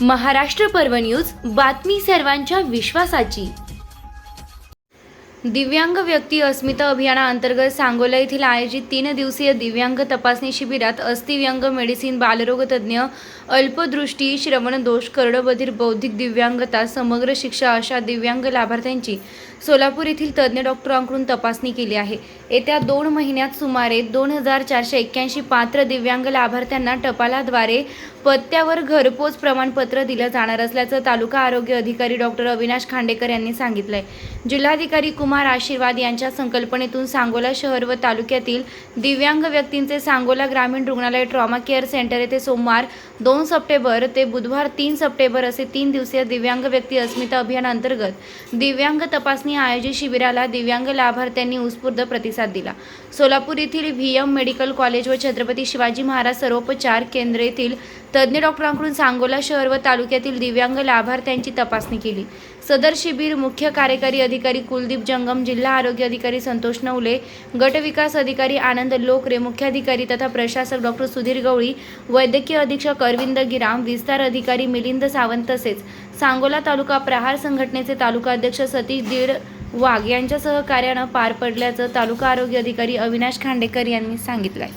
महाराष्ट्र पर्व न्यूज बातमी सर्वांच्या विश्वासाची. दिव्यांग व्यक्ती अस्मिता अभियानाअंतर्गत सांगोला येथील आयोजित तीन दिवसीय दिव्यांग तपासणी शिबिरात अस्थिव्यंग मेडिसिन बालरोगतज्ञ अल्पदृष्टी श्रवण दोष करडबधीर बौद्धिक दिव्यांगता समग्र शिक्षा अशा दिव्यांग लाभार्थ्यांची सोलापूर येथील तज्ज्ञ डॉक्टरांकडून तपासणी केली आहे. येत्या दोन महिन्यात सुमारे दोन हजार चारशे एक्क्याऐंशी पात्र दिव्यांग लाभार्थ्यांना टपालाद्वारे पत्त्यावर घरपोच प्रमाणपत्र दिलं जाणार असल्याचं तालुका आरोग्य अधिकारी डॉक्टर अविनाश खांडेकर यांनी सांगितलंय. जिल्हाधिकारी कुमार आशीर्वाद यांच्या संकल्पनेतून सांगोला शहर व तालुक्यातील दिव्यांग व्यक्तींचे सांगोला ग्रामीण रुग्णालय ट्रॉमा केअर सेंटर येथे सोमवार दोन सप्टेंबर ते बुधवार तीन सप्टेंबर असे तीन दिवसीय दिव्यांग व्यक्ती अस्मिता अभियान अंतर्गत दिव्यांग तपासणी आयोजित शिबिराला दिव्यांग लाभार्थ्यांनी उत्स्फूर्त प्रतिसाद दिला. सोलापूर येथील व्ही एम मेडिकल कॉलेज व छत्रपती शिवाजी महाराज सर्वोपचार केंद्र येथील तज्ज्ञ डॉक्टरांकडून सांगोला शहर व तालुक्यातील दिव्यांग लाभार्थ्यांची तपासणी केली. सदर शिबिर मुख्य कार्यकारी अधिकारी कुलदीप जंगम जिल्हा आरोग्य अधिकारी संतोष नवले गट विकास अधिकारी आनंद लोकरे मुख्याधिकारी तथा प्रशासक डॉक्टर सुधीर गवळी वैद्यकीय अधीक्षक अरविंद गिराम विस्तार अधिकारी मिलिंद सावंत तसेच सांगोला तालुका प्रहार संघटनेचे तालुका अध्यक्ष सतीश दीड वाघ यांच्या सहकार्यानं पार पडल्याचं तालुका आरोग्य अधिकारी अविनाश खांडेकर यांनी सांगितलंय.